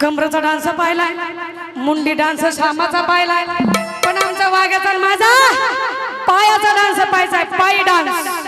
कमरेचा डान्स पाहिलाय मुंडी डान्स श्यामाचा पाहिलाय. पण आमचा वाघाचा माझा पायाचा डान्स पाहायचा पायी डान्स.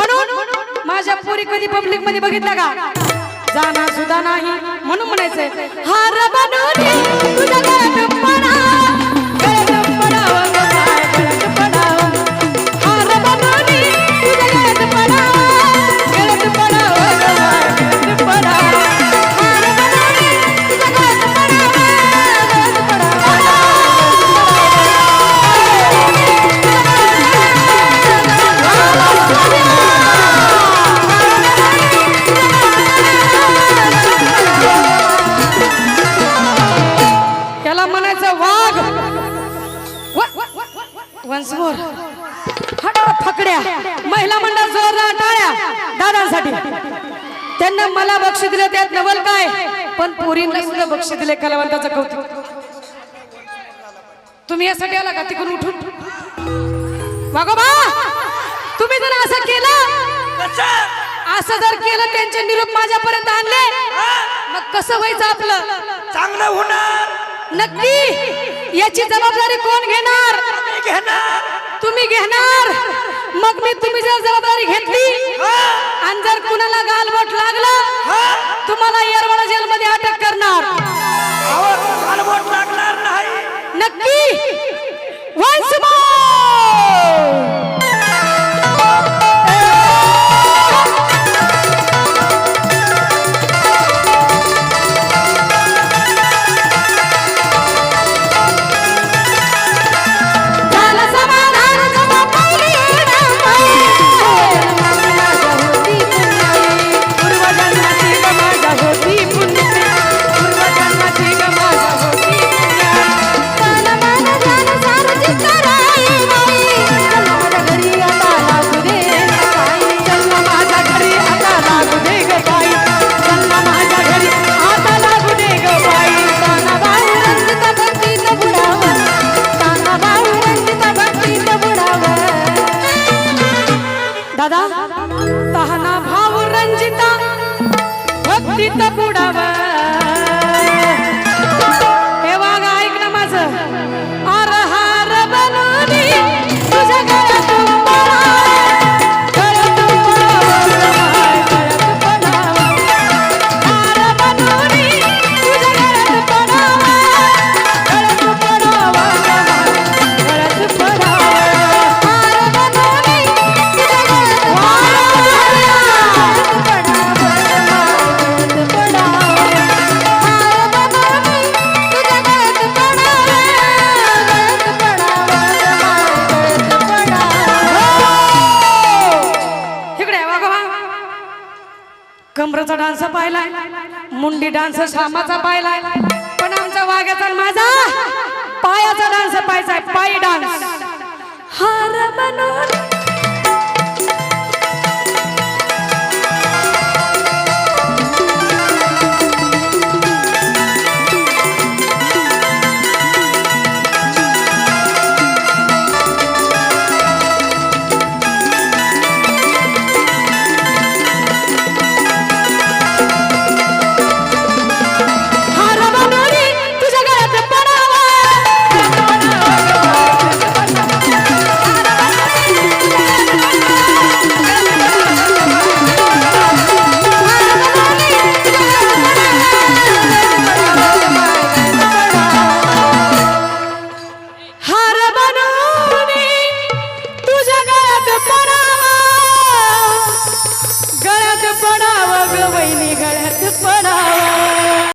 म्हणून माझ्या पोरी कधी पब्लिकमध्ये बघितलं का? जाणार सुद्धा नाही. म्हणून म्हणायचंय हार बनवली तुझ्या दादांसाठी त्यांना मला बक्षी दिलं त्यात नवल काय? पण पोरींना सुद्धा बक्षी दिले कलावंताचं कौतुक. तुम्ही यासाठी आला का? तिकडून उठून. वागोबा तुम्ही जर असं केलं असं जर केलं त्यांचे निरूप माझ्यापर्यंत आणले मग कसं व्हायचं आपलं? चांगलं होणार. नक्की! याची जबाबदारी कोण घेणार? तुम्ही घेणार. मग मी तुम्ही जर जबाबदारी घेतली आणि जर कुणाला गालबोट लागलं तुम्हाला येरवडा जेलमध्ये अटक करणार. अहो, गालबोट लागणार नाही. नक्की. Once more! दादा तहना भाव रंजिता भक्तीत डान्स पाहिलाय. मुंडी डान्स श्यामाचा पाहिलाय. पण आमचा वाघ्याचा माझा पायाचा डान्स पाहायचा पायी डान्स. हार बनवली